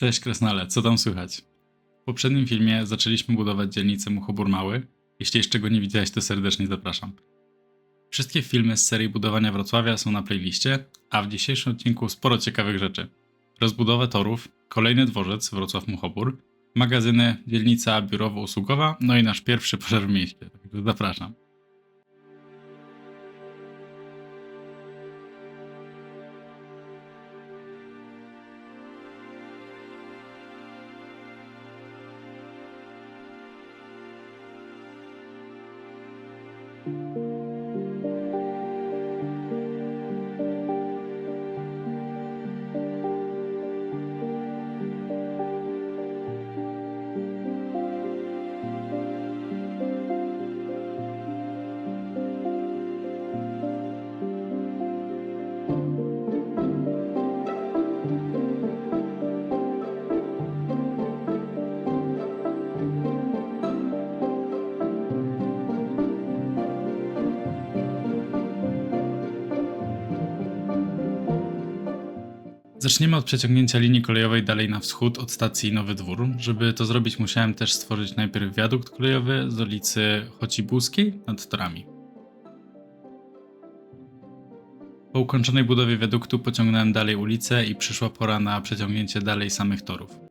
Cześć Kresnale, co tam słychać? W poprzednim filmie zaczęliśmy budować dzielnicę Muchobór Mały. Jeśli jeszcze go nie widziałeś, to serdecznie zapraszam. Wszystkie filmy z serii budowania Wrocławia są na playliście, a w dzisiejszym odcinku sporo ciekawych rzeczy. Rozbudowę torów, kolejny dworzec Wrocław Muchobór, magazyny, dzielnica biurowo-usługowa, no i nasz pierwszy pożar w mieście. Także zapraszam. Bye. Zaczniemy od przeciągnięcia linii kolejowej dalej na wschód od stacji Nowy Dwór. Żeby to zrobić, musiałem też stworzyć najpierw wiadukt kolejowy z ulicy Chocibuskiej nad torami. Po ukończonej budowie wiaduktu pociągnąłem dalej ulicę i przyszła pora na przeciągnięcie dalej samych torów.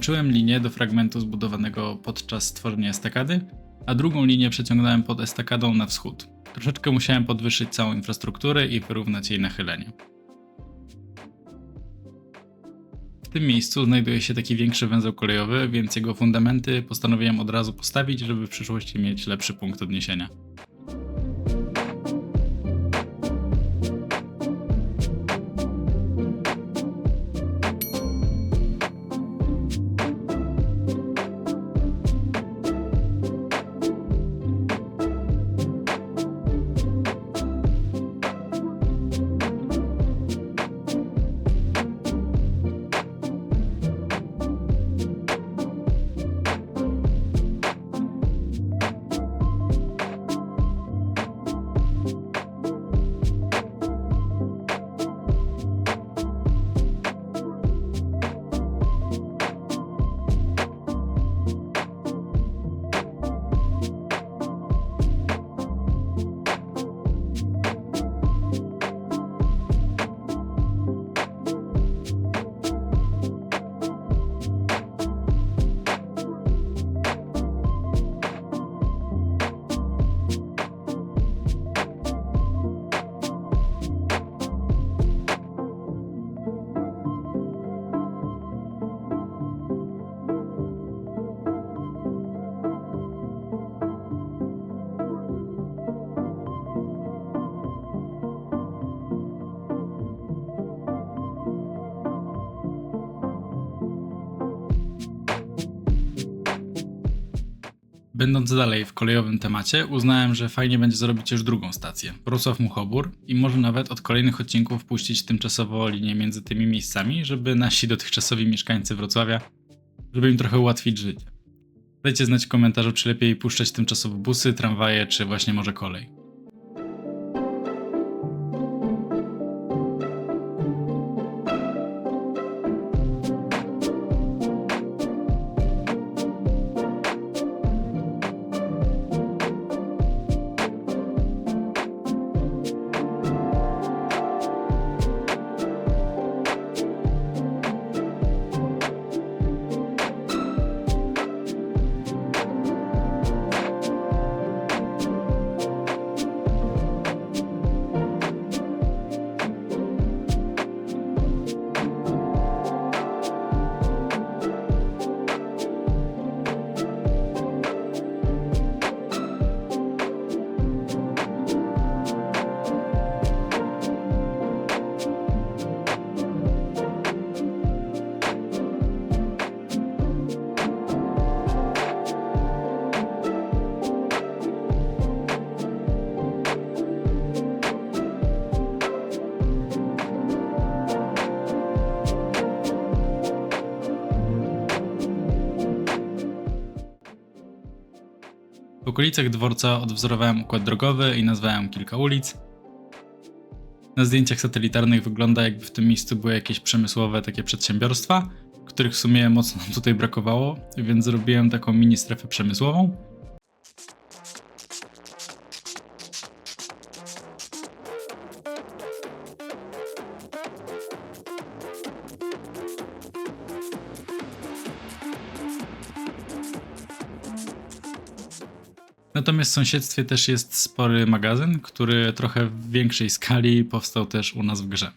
Połączyłem linię do fragmentu zbudowanego podczas tworzenia estakady, a drugą linię przeciągnąłem pod estakadą na wschód. Troszeczkę musiałem podwyższyć całą infrastrukturę i wyrównać jej nachylenie. W tym miejscu znajduje się taki większy węzeł kolejowy, więc jego fundamenty postanowiłem od razu postawić, żeby w przyszłości mieć lepszy punkt odniesienia. Będąc dalej w kolejowym temacie, uznałem, że fajnie będzie zrobić już drugą stację, Wrocław Muchobór i może nawet od kolejnych odcinków puścić tymczasowo linię między tymi miejscami, żeby nasi dotychczasowi mieszkańcy Wrocławia, żeby im trochę ułatwić życie. Dajcie znać w komentarzu, czy lepiej puszczać tymczasowo busy, tramwaje, czy właśnie może kolej. Okolicach dworca odwzorowałem układ drogowy i nazwałem kilka ulic. Na zdjęciach satelitarnych wygląda jakby w tym miejscu były jakieś przemysłowe takie przedsiębiorstwa, których w sumie mocno tutaj brakowało, więc zrobiłem taką mini strefę przemysłową. Natomiast w sąsiedztwie też jest spory magazyn, który trochę w większej skali powstał też u nas w grze.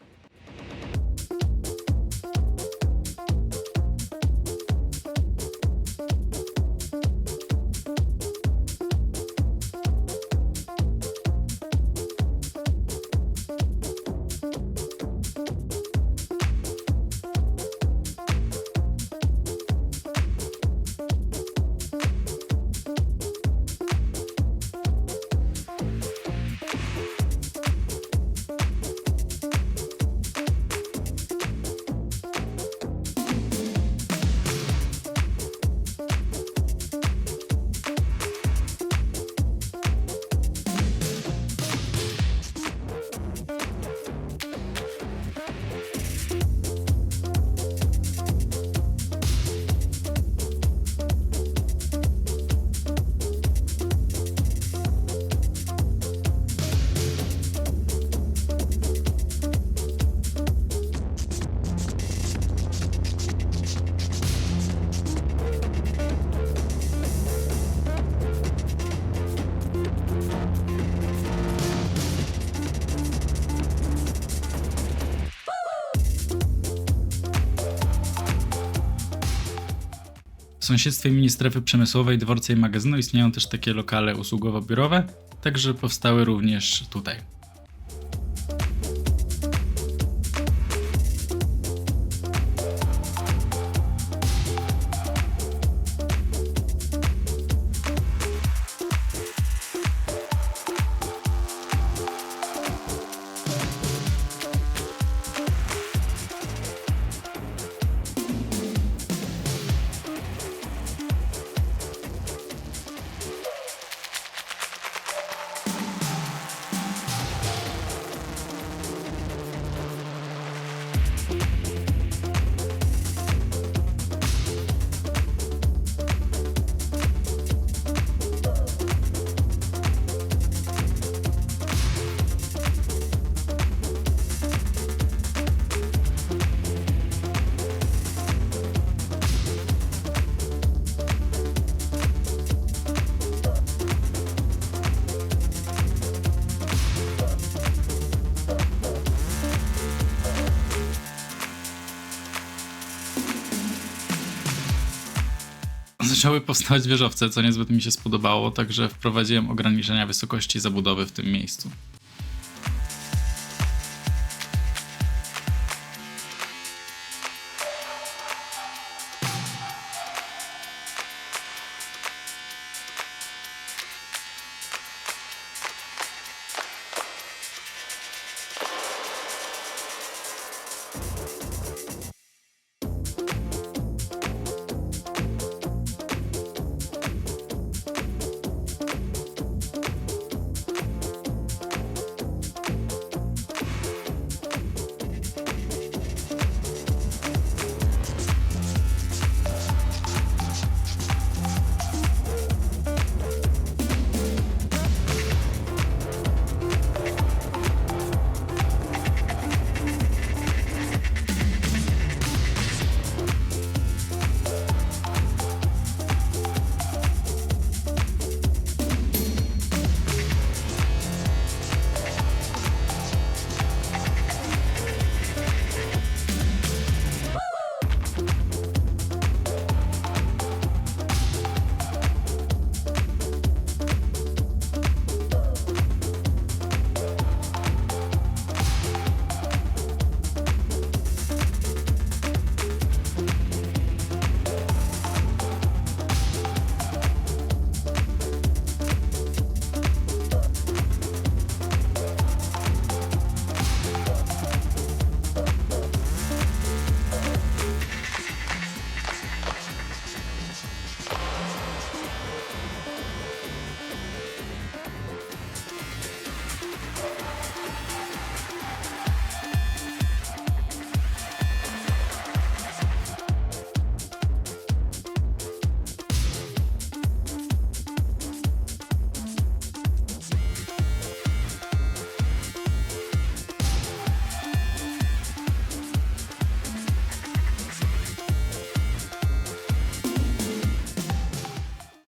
W sąsiedztwie mini strefy przemysłowej, dworca i magazynu istnieją też takie lokale usługowo-biurowe, także powstały również tutaj. Zaczęły powstawać wieżowce, co niezbyt mi się spodobało, także wprowadziłem ograniczenia wysokości zabudowy w tym miejscu.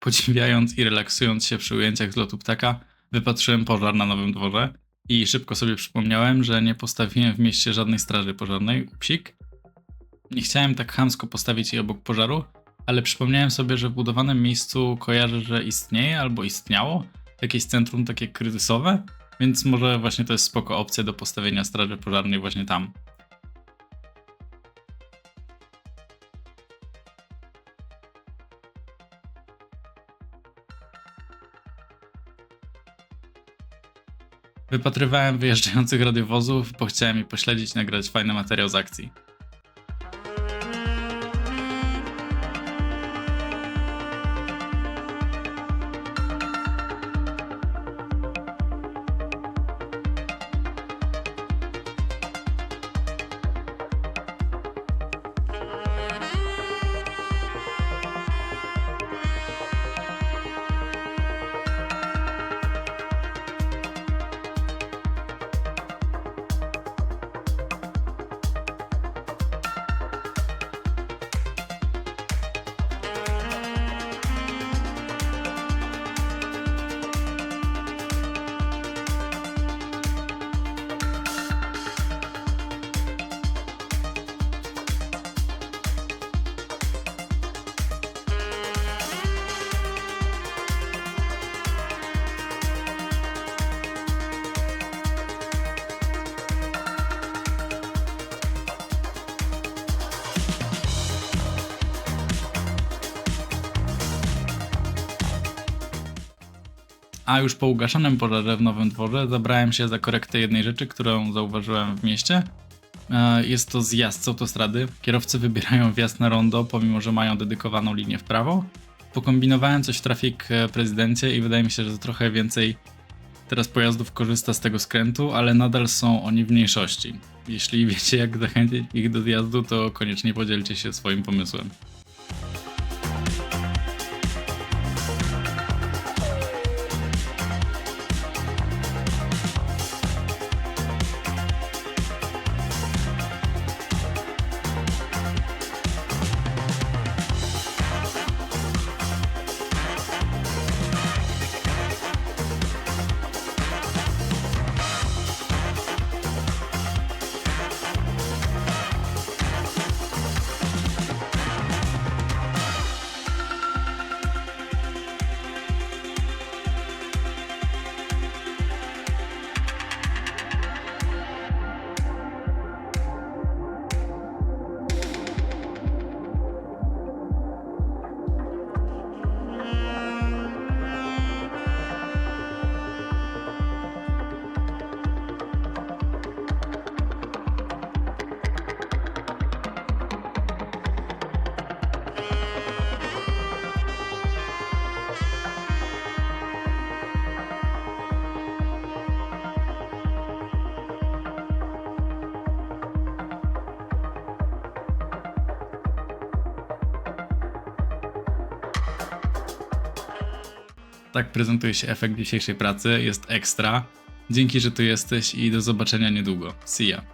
Podziwiając i relaksując się przy ujęciach z lotu ptaka, wypatrzyłem pożar na Nowym Dworze i szybko sobie przypomniałem, że nie postawiłem w mieście żadnej straży pożarnej, psik. Nie chciałem tak chamsko postawić jej obok pożaru, ale przypomniałem sobie, że w budowanym miejscu kojarzę, że istnieje albo istniało jakieś centrum takie kryzysowe, więc może właśnie to jest spoko opcja do postawienia straży pożarnej właśnie tam. Wypatrywałem wyjeżdżających radiowozów, bo chciałem je pośledzić i nagrać fajny materiał z akcji. A już po ugaszonym pożarze w Nowym Dworze zabrałem się za korektę jednej rzeczy, którą zauważyłem w mieście. E, Jest to zjazd z autostrady. Kierowcy wybierają wjazd na rondo, pomimo że mają dedykowaną linię w prawo. Pokombinowałem coś w trafik prezydencie i wydaje mi się, że trochę więcej teraz pojazdów korzysta z tego skrętu, ale nadal są oni w mniejszości. Jeśli wiecie jak zachęcić ich do zjazdu, to koniecznie podzielcie się swoim pomysłem. Tak prezentuje się efekt dzisiejszej pracy, jest ekstra. Dzięki, że tu jesteś i do zobaczenia niedługo. See ya.